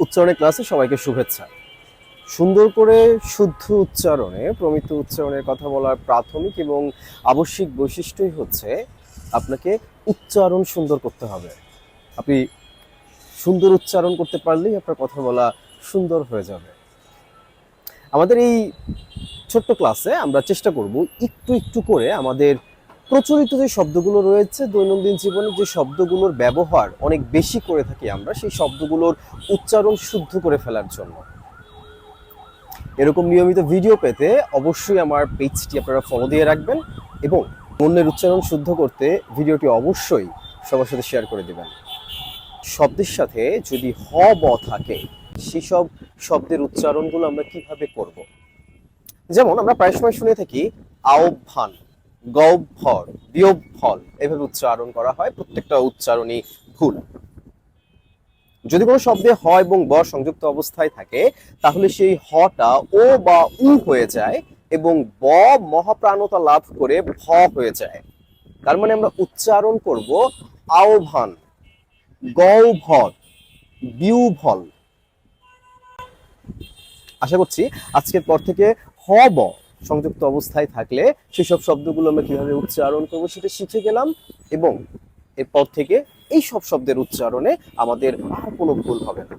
উচ্চারণের ক্লাসে সবাইকে শুভেচ্ছা। সুন্দর করে শুদ্ধ উচ্চারণে, প্রমিত উচ্চারণের কথা বলার প্রাথমিক এবং আবশ্যিক বৈশিষ্ট্যই হচ্ছে আপনাকে উচ্চারণ সুন্দর করতে হবে। আপনি সুন্দর উচ্চারণ করতে পারলেই আপনার কথা বলা সুন্দর হয়ে যাবে। আমাদের এই ছোট্ট ক্লাসে আমরা চেষ্টা করব একটু একটু করে আমাদের প্রচলিত যে শব্দগুলো রয়েছে, দৈনন্দিন জীবনে যে শব্দগুলোর ব্যবহার অনেক বেশি করে থাকি আমরা, সেই শব্দগুলোর উচ্চারণ শুদ্ধ করে ফেলার জন্য। এরকম নিয়মিত ভিডিও পেতে অবশ্যই আমার পেজটি আপনারা ফলো দিয়ে রাখবেন এবং অন্যের উচ্চারণ শুদ্ধ করতে ভিডিওটি অবশ্যই সবার সাথে শেয়ার করে দেবেন। শব্দের সাথে যদি হ, ব থাকে, সেসব শব্দের উচ্চারণগুলো আমরা কীভাবে করব? যেমন আমরা প্রায় সময় শুনে থাকি, আহ্বান। গহ্বর বিয়োগফল এভাবে উচ্চারণ করা হয়, প্রত্যেকটা উচ্চারণই ভুল। যদি কোনো শব্দে হ এবং ব সংযুক্ত অবস্থায় থাকে, তাহলে সেই হটা ও বা উ হয়ে যায় এবং ব মহাপ্রাণতা লাভ করে ভ হয়ে যায়। তার মানে আমরা উচ্চারণ করব আহ্বান গহ্বর বিউভল আশা করছি আজকের পর থেকে হ, ব সংযুক্ত অবস্থায় থাকলে সেসব শব্দগুলো আমরা কীভাবে উচ্চারণ করব সেটা শিখে গেলাম এবং এরপর থেকে এই সব শব্দের উচ্চারণে আমাদের আর কোনো ভুল হবে না।